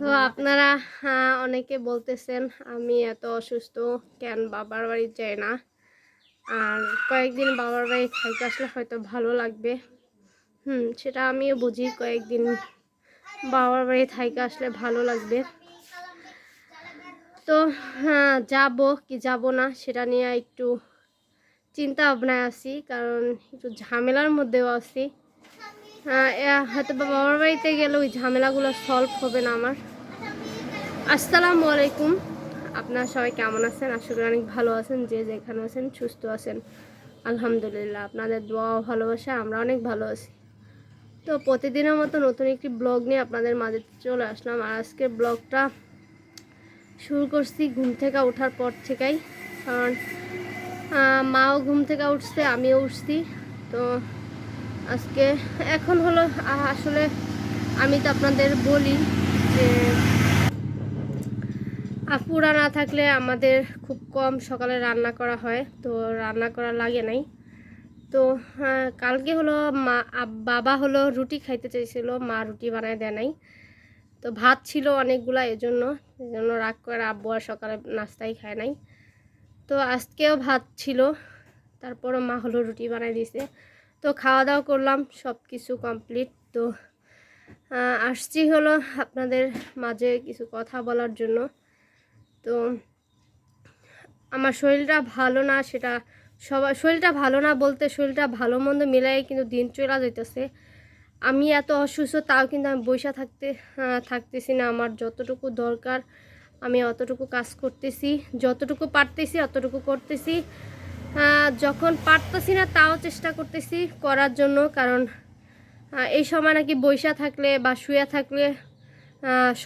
তো আপনারা অনেকে বলতেছেন, আমি এত অসুস্থ, কেন বাবার বাড়ি যাই না? আর কয়েকদিন বাবার বাড়ি থাকতে আসলে হয়তো ভালো লাগবে। হুম, সেটা আমিও বুঝি, কয়েকদিন বাবার বাড়ি থাইকে আসলে ভালো লাগবে। তো হ্যাঁ যাব কি যাব না, সেটা নিয়ে একটু চিন্তা ভাবনায় আছি, কারণ একটু ঝামেলার মধ্যেও আছি। হয়তো বা বাবার বাড়িতে গেলে ওই ঝামেলাগুলো সলভ হবে না আমার। আসসালামু আলাইকুম। আপনারা সবাই কেমন আছেন? আশা করি অনেক ভালো আছেন, যে যেখানে আছেন সুস্থ আছেন। আলহামদুলিল্লাহ, আপনাদের দোয়া ভালোবাসা, আমরা অনেক ভালো আছি। তো প্রতিদিনের মতো নতুন একটি ব্লগ নিয়ে আপনাদের মাঝে চলে আসলাম। আর আজকে ব্লগটা শুরু করছি ঘুম থেকে ওঠার পর থেকেই। কারণ মাও ঘুম থেকে উঠছে, আমিও উঠছি। তো আজকে এখন হলো আসলে আমি তো আপনাদের বলি যে আপুরা না থাকলে আমাদের খুব কম সকালে রান্না করা হয়, তো রান্না করা লাগে নাই। তো কালকে হলো মা বাবা হলো রুটি খাইতে চাইছিল, মা রুটি বানায় দেয় নাই। তো ভাত ছিল অনেকগুলা, এজন্য এজন্য রাগ করে আব্বু আর সকালে নাস্তাই খায় নাই। তো আজকেও ভাত ছিল, তারপরও মা হলো রুটি বানাই দিয়েছে তো খাওয়া দাওয়া করলাম সব কিছু কমপ্লিট তো আসছি হলো আপনাদের মাঝে কিছু কথা বলার জন্য। তো, আমার শরীরটা ভালো না সেটা সবার, শরীরটা ভালো না বলতে শরীরটা ভালো মন্দ মিলাই কিন্তু দিন চলে যাইতেছে। আমি এত অসুস্থ তাও কিন্তু আমি বৈশা থাকতে থাকতেছি না। আমার যতটুকু দরকার আমি অতটুকু কাজ করতেছি, যতটুকু পারতেছি অতটুকু করতেছি। যখন পারতেছি না, তাও চেষ্টা করতেছি করার জন্য, কারণ এই সময় নাকি বৈশা থাকলে বা শুয়ে থাকলে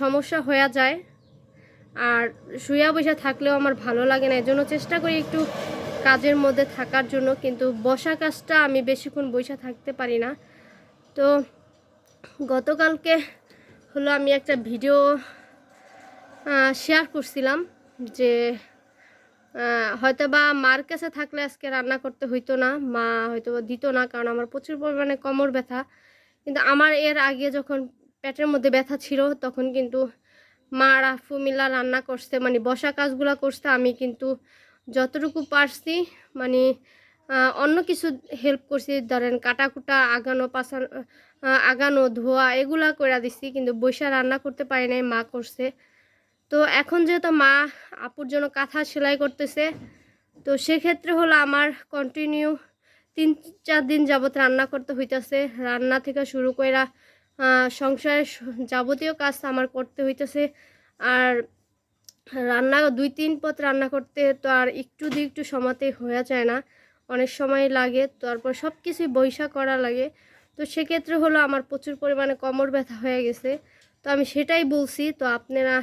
সমস্যা হয়ে যায়। আর শুয়া বসে থাকলেও আমার ভালো লাগে না, এজন্য চেষ্টা করি একটু কাজের মধ্যে থাকার জন্য, কিন্তু বসা কাজটা আমি বেশিক্ষণ বসে থাকতে পারি না। তো গতকালকে হলো আমি একটা ভিডিও শেয়ার করছিলাম যে হয়তো বা মার কাছে থাকলে আজকে রান্না করতে হইতো না, মা হয়তো দিত না কারণ আমার প্রচুর পরিমাণে কোমর ব্যথা। কিন্তু আমার এর আগে যখন পেটের মধ্যে ব্যথা ছিল, তখন কিন্তু মা আর আফু মিলা রান্না করছে মানে বসা কাজগুলো করছে, আমি কিন্তু যতটুকু পারছি মানে অন্য কিছু হেল্প করছি, ধরেন কাটাকুটা, আগানো পাশা আগানো, ধোয়া, এগুলা করে দিছি, কিন্তু বৈশা রান্না করতে পারি নাই, মা করছে। তো এখন যেহেতু মা আপুর জন্য কাঁথা সেলাই করতেছে, তো সেক্ষেত্রে হলো আমার কন্টিনিউ তিন চার দিন যাবত রান্না করতে হইতেছে। রান্না থেকে শুরু করে সংসারের যাবতীয় কাজ আমার করতে হইতেছে। আর রান্না দুই তিন পথ রান্না করতে তো আর একটু দিয়ে একটু সময়তে হয়ে যায় না। অনেক সময় লাগে, তারপর সব কিছুই বৈশা করা লাগে। তো সেক্ষেত্রে হলো আমার প্রচুর পরিমাণে কোমর ব্যথা হয়ে গেছে। তো আমি সেটাই বলছি, তো আপনারা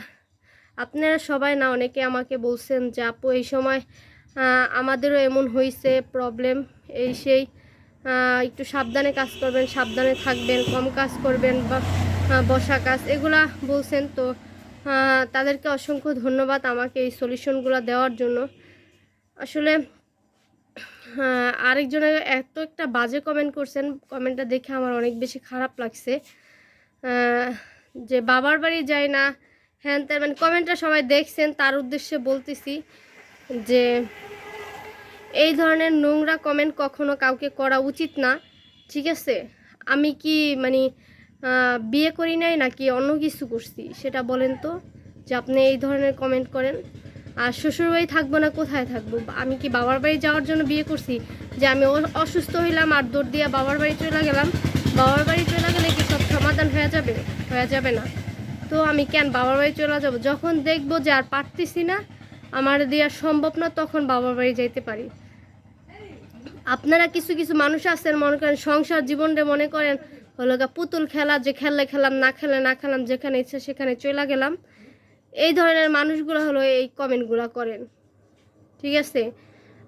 আপনারা সবাই না অনেকে আমাকে বলছেন যে আপু এই সময় আমাদেরও এমন হয়েছে প্রবলেম এই সেই একটু সাবধানে কাজ করবেন সাবধানে থাকবেন কম কাজ করবেন বা বসা কাজ। এগুলা বলছেন তো তাদেরকে অসংখ্য ধন্যবাদ আমাকে এই সলিউশনগুলো দেওয়ার জন্য। আসলে আহ, আরেকজনের এত একটা বাজে কমেন্ট করছেন কমেন্টটা দেখে আমার অনেক বেশি খারাপ লাগছে। যে বাবার বাড়ি যায় না হ্যান ত্যান মানে কমেন্টটা সবাই দেখছেন, তার উদ্দেশ্যে বলতেছি যে এই ধরনের নোংরা কমেন্ট কখনো কাউকে করা উচিত না, ঠিক আছে? আমি কি মানে বিয়ে করি নাই নাকি অন্য কিছু করছি? সেটা বলেন তো, যে আপনি এই ধরনের কমেন্ট করেন। আর শ্বশুরবাড়ি থাকব না কোথায় থাকব? আমি কি বাবার বাড়ি যাওয়ার জন্য বিয়ে করছি? যে আমি অসুস্থ হইলাম আর দৌড় দিয়ে বাবার বাড়ি চলে গেলাম, বাবার বাড়ি চলে গেলে কি সব সমাধান হয়ে যাবে? হয়ে যাবে না। তো আমি কেন বাবার বাড়ি চলে যাব? যখন দেখব যে আর পারতেছি না, আমার দেওয়া সম্ভব না, তখন বাবার বাড়ি যাইতে পারি। আপনারা কিছু কিছু মানুষ আছেন, মনে করেন সংসার জীবনটা মনে করেন, হলো গা পুতুল খেলা, যে খেললে খেলাম, না খেলে না খেলাম, যেখানে ইচ্ছা সেখানে চলে গেলাম। এই ধরনের মানুষগুলো হলো এই কমেন্টগুলো করেন। ঠিক আছে?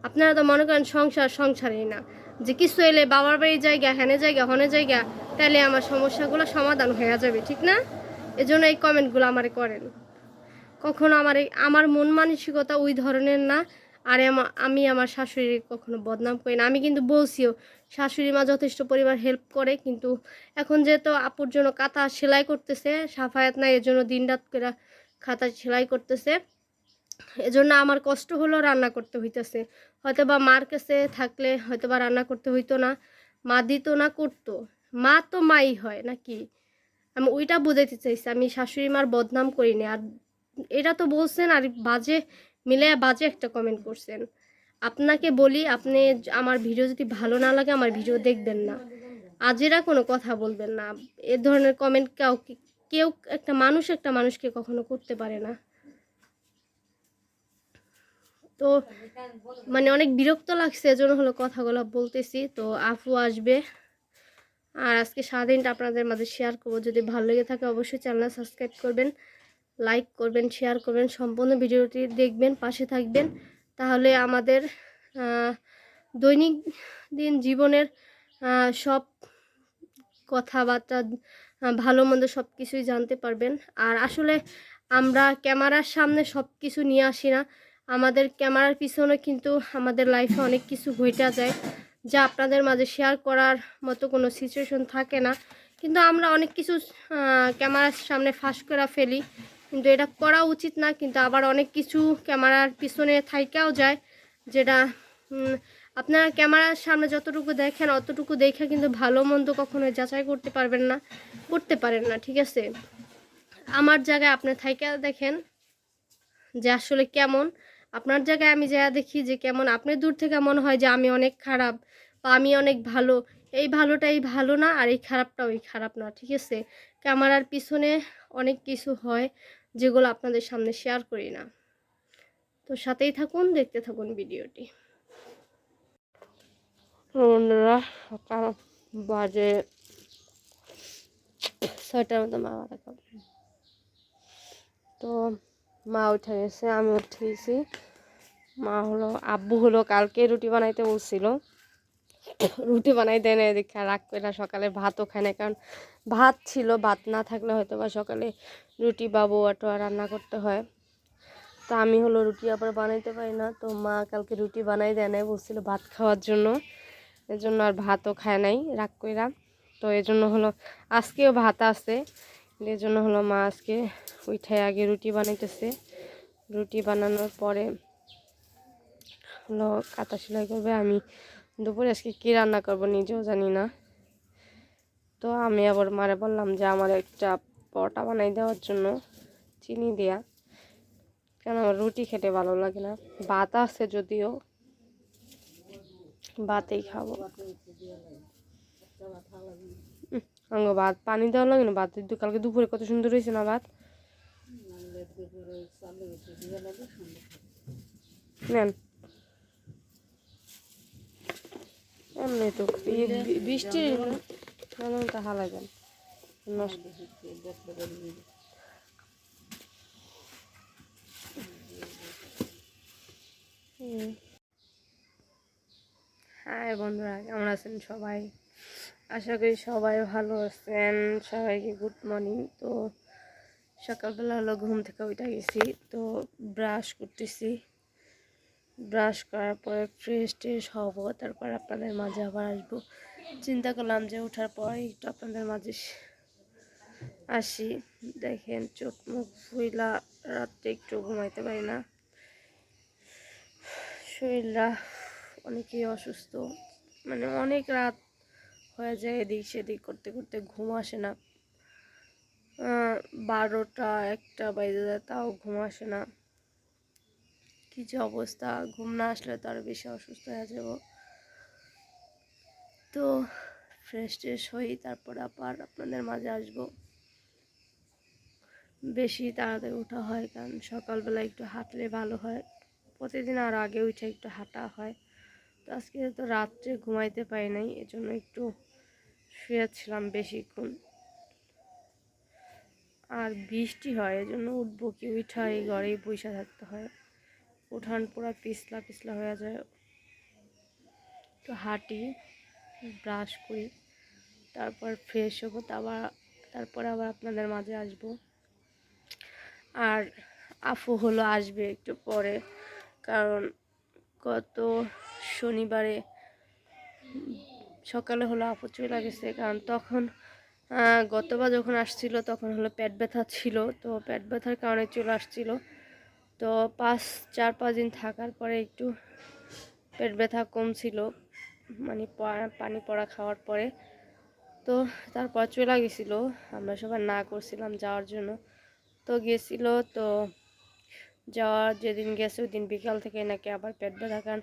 আপনারা তো মনে করেন সংসার সংসারই না। যে কিছু এলে বাবার বাড়ি জায়গা হ্যানে জায়গা হনে জায়গা তাহলে আমার সমস্যাগুলো সমাধান হয়ে যাবে, ঠিক না? এজন্য এই কমেন্টগুলো আমারে করেন। কখনো আমার আমার মন মানসিকতা ওই ধরনের না, আর আমা- আমি আমার শাশুড়ির কখনো বদনাম করি না। আমি কিন্তু বলছিও, শাশুড়ি মা যথেষ্ট পরিমাণ হেল্প করে, কিন্তু এখন যেহেতু আপুর জন্য কাঁথা সেলাই করতেছে, সাফায়াত নাই এর জন্য দিন রাত করে খাতা সেলাই করতেছে। এজন্য আমার কষ্ট হলো রান্না করতে হইতেছে। হয়তো বা মার কাছে থাকলে হয়তো বা রান্না করতে হইতো না, মা দিত না, করতো। মা তো মাই হয়, নাকি? আমি ওইটা বুঝাইতে চাইছি, আমি শাশুড়ি মার বদনাম করিনি। আর এটা তো বলছেন আর বাজে মিলে বাজে একটা কমেন্ট করছেন। আপনাকে বলি, আপনি আমার ভিডিও যদি ভালো না লাগে, আমার ভিডিও দেখবেন না। আজেরা কোনো কথা বলবেন না। এ ধরনের কমেন্ট কেউ কেউ একটা মানুষ একটা মানুষকে কখনো করতে পারে না। তো মানে অনেক বিরক্ত লাগছে, এজন্য হলো কথাগুলো বলতেছি। তো আফু আসবে। আর আজকে সারাদিনটা আপনাদের মাঝে শেয়ার করব। যদি ভালো লেগে থাকে অবশ্যই চ্যানেল সাবস্ক্রাইব করবেন লাইক করবেন শেয়ার করবেন, সম্পূর্ণ ভিডিওটি দেখবেন, পাশে থাকবেন। তাহলে আমাদের দৈনিক দিন জীবনের সব কথাবার্তা ভালো মন্দ সব কিছুই জানতে পারবেন। আর আসলে আমরা ক্যামেরার সামনে সব কিছু নিয়ে আসি না। আমাদের ক্যামেরার পিছনে কিন্তু আমাদের লাইফে অনেক কিছু ঘটা যায়। যা আপনাদের মাঝে শেয়ার করার মতো কোনো সিচুয়েশন থাকে না। কিন্তু আমরা অনেক কিছু ক্যামেরার সামনে ফাঁস করে ফেলি। কিন্তু এটা করা উচিত না, কিন্তু আবার অনেক কিছু ক্যামেরার পিছনে থাইকাও যায়, যেটা আপনারা ক্যামেরার সামনে যতটুকু দেখেন, অতটুকু দেখে কিন্তু ভালো মন্দ কখনো যাচাই করতে পারবেন না, করতে পারেন না, ঠিক আছে? আমার জায়গায় আপনি থাইকা দেখেন যে আসলে কেমন। আপনার জায়গায় আমি যা দেখি যে কেমন। আপনি দূর থেকে মনে হয় যে আমি অনেক খারাপ। বা আমি অনেক ভালো, এই ভালোটাই ভালো না আর এই খারাপটা ওই খারাপ না, ঠিক আছে? ক্যামেরার পিছনে অনেক কিছু হয় যেগুলো আপনাদের সামনে শেয়ার করি না। তো সাথেই থাকুন, দেখতে থাকুন ভিডিওটি। বন্ধুরা সকাল বাজে ছয়টার মতো মা খাবে তো মা উঠে গেছে, আমি উঠে গেছি। মা হলো, আব্বু হলো কালকে রুটি বানাইতে বলছিল। রুটি বানাই দেয় না, এদিকে রাগ করে সকালে ভাতও খায় না, কারণ ভাত ছিল, ভাত না থাকলে হয়তো বা সকালে রুটি বা বোয়াটোয়া রান্না করতে হয়। তা আমি হলো রুটি আবার বানাইতে পারি না, তো মা কালকে রুটি বানাই দেয় নাই, বলছিল ভাত খাওয়ার জন্য এর জন্য আর ভাতও খায় নাই, রাগ কইরা। তো এই জন্য হলো আজকেও ভাত আছে এর জন্য হলো মা আজকে উঠায় আগে রুটি বানাইতেছে। রুটি বানানোর পরে হলো কাটা সেলাই করবে, আমি দুপুরে আজকে কী রান্না করব নিজেও জানি না। তো আমি আবার মারে বললাম যে আমার একটা পরোটা বানাই দেওয়ার জন্য চিনি দেয়া। কেন আমার রুটি খেতে ভালো লাগে না। ভাত আছে যদিও, ভাতেই খাব। আঙ্গ ভাত পানি দেওয়া লাগে না? ভাত কালকে দুপুরে কত সুন্দর হয়েছে না ভাত? নেন। এমনি তো বৃষ্টি তো হালাবেন নষ্ট। বন্ধুরা, কেমন আছেন সবাই? আশা করি সবাই ভালো আছেন। সবাইকে গুড মর্নিং তো সকালবেলা হলো ঘুম থেকে উঠে গেছি, তো ব্রাশ করতেছি। ব্রাশ করার পরে ফ্রেশ ট্রেশ হব, তারপর আপনাদের মাঝে আবার আসব। চিন্তা করলাম যে ওঠার পরে একটু আপনাদের মাঝে আসি। দেখেন চোখ মুখ ফুইলা রাত্রে একটু ঘুমাইতে পারি না। শরীরটা অনেকেই অসুস্থ। মানে অনেক রাত হয়ে যায় এদিক সেদিক করতে করতে ঘুম আসে না। বারোটা একটা বাজে যায়, তাও ঘুম আসে না। কি যে অবস্থা, ঘুম না আসলে তো আরও বেশি অসুস্থ হয়ে যাব। তো ফ্রেশ ট্রেশ হই, তারপর আবার আপনাদের মাঝে আসব। বেশি তাড়াতাড়ি ওঠা হয়, কারণ সকালবেলা একটু হাঁটলে ভালো হয়। প্রতিদিন আর আগে উঠে একটু হাঁটা হয়। তো আজকে তো রাত্রে ঘুমাইতে পারি নাই, এজন্য একটু শুয়েছিলাম বেশিক্ষণ। আর বৃষ্টি হয়, এজন্য উঠবো কি উঠা, এই ঘরেই বসে থাকতে হয়। উঠান পুরো পিছলা পিছলা হয়ে যায়। তো হাঁটি ব্রাশ করি, তারপর ফ্রেশ হব, তারপর, তারপরে আবার আপনাদের মাঝে আসব। আর আফু হলো আসবে একটু পরে, কারণ গত শনিবারে সকালে হলো আপু চলে গেছে, কারণ তখন গতবার যখন আসছিল তখন হলো পেট ব্যথা ছিল, তো পেট ব্যথার কারণে চলে আসছিল। তো পাঁচ, চার, পাঁচ দিন থাকার পরে একটু পেট ব্যথা কম ছিল মানে পানি পড়া খাওয়ার পরে। তো তারপর চলে গেছিল, আমরা সবাই না করছিলাম যাওয়ার জন্য। তো গেছিল, তো যাওয়ার যেদিন গেছে ওই দিন বিকাল থেকে নাকি আবার পেট ব্যথা, কারণ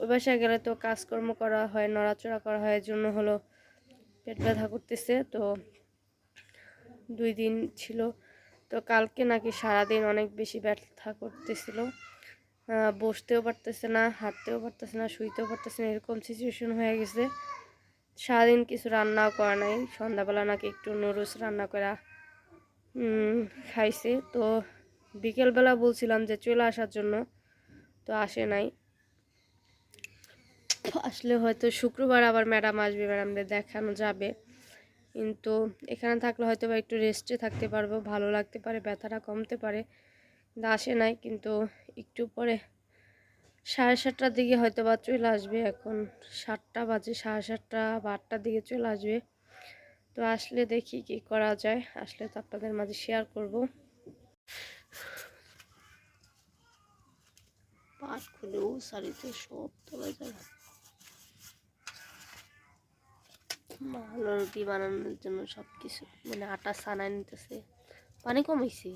ওই বাসায় গেলে তো কাজকর্ম করা হয়, নড়াচড়া করা হয় জন্য হলো পেট ব্যথা করতেছে। তো দুই দিন ছিল। তো কালকে নাকি সারাদিন অনেক বেশি ব্যথা করতেছিল। বসতেও পারতেছে না, হাঁটতেও পারতেছে না, শুইতেও পারতেছে না, এরকম সিচুয়েশন হয়ে গেছে। সারাদিন কিছু রান্নাও করা নাই, সন্ধ্যাবেলা নাকি একটু নুডলস রান্না করা খাইছে। তো বিকেলবেলা বলছিলাম যে চলে আসার জন্য, তো আসে নাই। আসলে হয়তো শুক্রবার আবার ম্যাডাম আসবে ম্যাডামদের দেখানো যাবে। কিন্তু এখানে থাকলে হয়তো বা একটু রেস্টে থাকতে পারব, ভালো লাগতে পারে, ব্যথাটা কমতে পারে। আসে নাই, কিন্তু একটু পরে সাড়ে সাতটার দিকে হয়তো বা চলে আসবে। এখন সাতটা বাজে, সাড়ে সাতটা বা আটটার দিকে চলে আসবে। তো আসলে দেখি কি করা যায়। আসলে তো আপনাদের মাঝে শেয়ার করব। পাট খুলেও শাড়িতে সব তোলা যায়। হলো রুটি বানানোর জন্য সব কিছু মানে আটা সানায় নিতেছে। পানি কমাইছি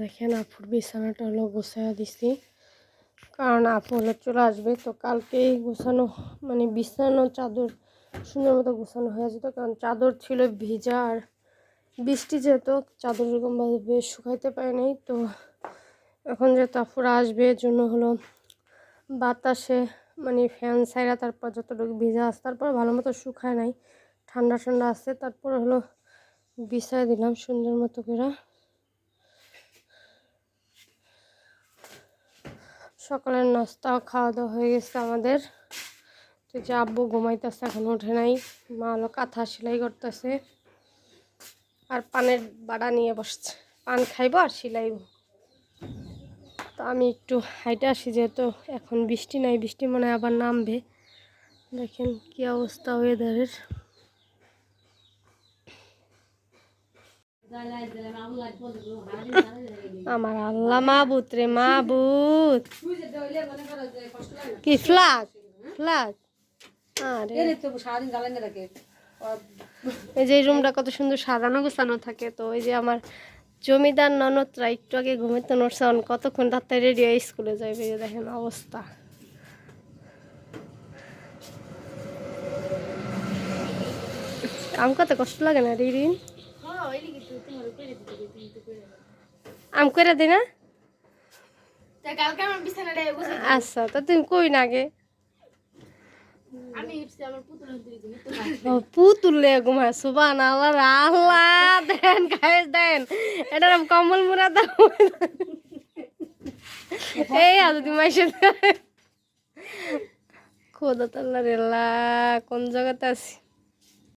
দেখেন আপুর বিছানাটা হলো গোছায় দিছি। কারণ আপু হলো চলে আসবে, তো কালকেই গোছানো মানে বিছানো চাদর সুন্দর মতো গোছানো হয়ে যেত, কারণ চাদর ছিল ভিজা আর বৃষ্টি যেত চাদর এরকমভাবে শুকাইতে পারে নাই। তো এখন যেহেতু আপুরা আসবে এর জন্য হলো বাতাসে মানে ফ্যান সাইরা তারপর যতটুকু ভিজা আছে, তারপর ভালো মতো শুকায় নাই। ঠান্ডা ঠান্ডা আছে, তারপর হলো বিছায় দিলাম সুন্দর মতো করে। সকালের নাস্তা খাওয়া দাওয়া হয়ে গেছে আমাদের। তো যে আব্বু ঘুমাইতেছে, এখন ওঠে নাই। মা হলো কাঁথা সেলাই করতেছে। আর পানের বাড়া নিয়ে বসছে। পান খাইবো আর সিলাইব। তো আমি একটু হাইটে আসি যেহেতু এখন বৃষ্টি নাই, বৃষ্টি মনে হয় আবার নামবে। দেখেন কি অবস্থা ওয়েদারের আমার আল্লাহ মাবুত রে মাবুত কি ফ্লাগ আরে। এই যে রুমটা কত সুন্দর সাজানো গোছানো থাকে, তো ওই যে আমার জমিদার ননদরা একটু আগে ঘুমিতে নড়ছেন কতক্ষণ তাড়াতাড়ি রেডি হয়ে স্কুলে যাবে এই দেখেন অবস্থা। আম কত কষ্ট লাগে না, রিরিন? আম করে দিই না। আচ্ছা তো তুমি কই না আগে? পুতুল সুবান আল্লাহ আল্লাহ দেন এটা কমল মুরা দাও এই আজ তুমি খোদা তাল্লা রেলা কোন জায়গাতে আছি?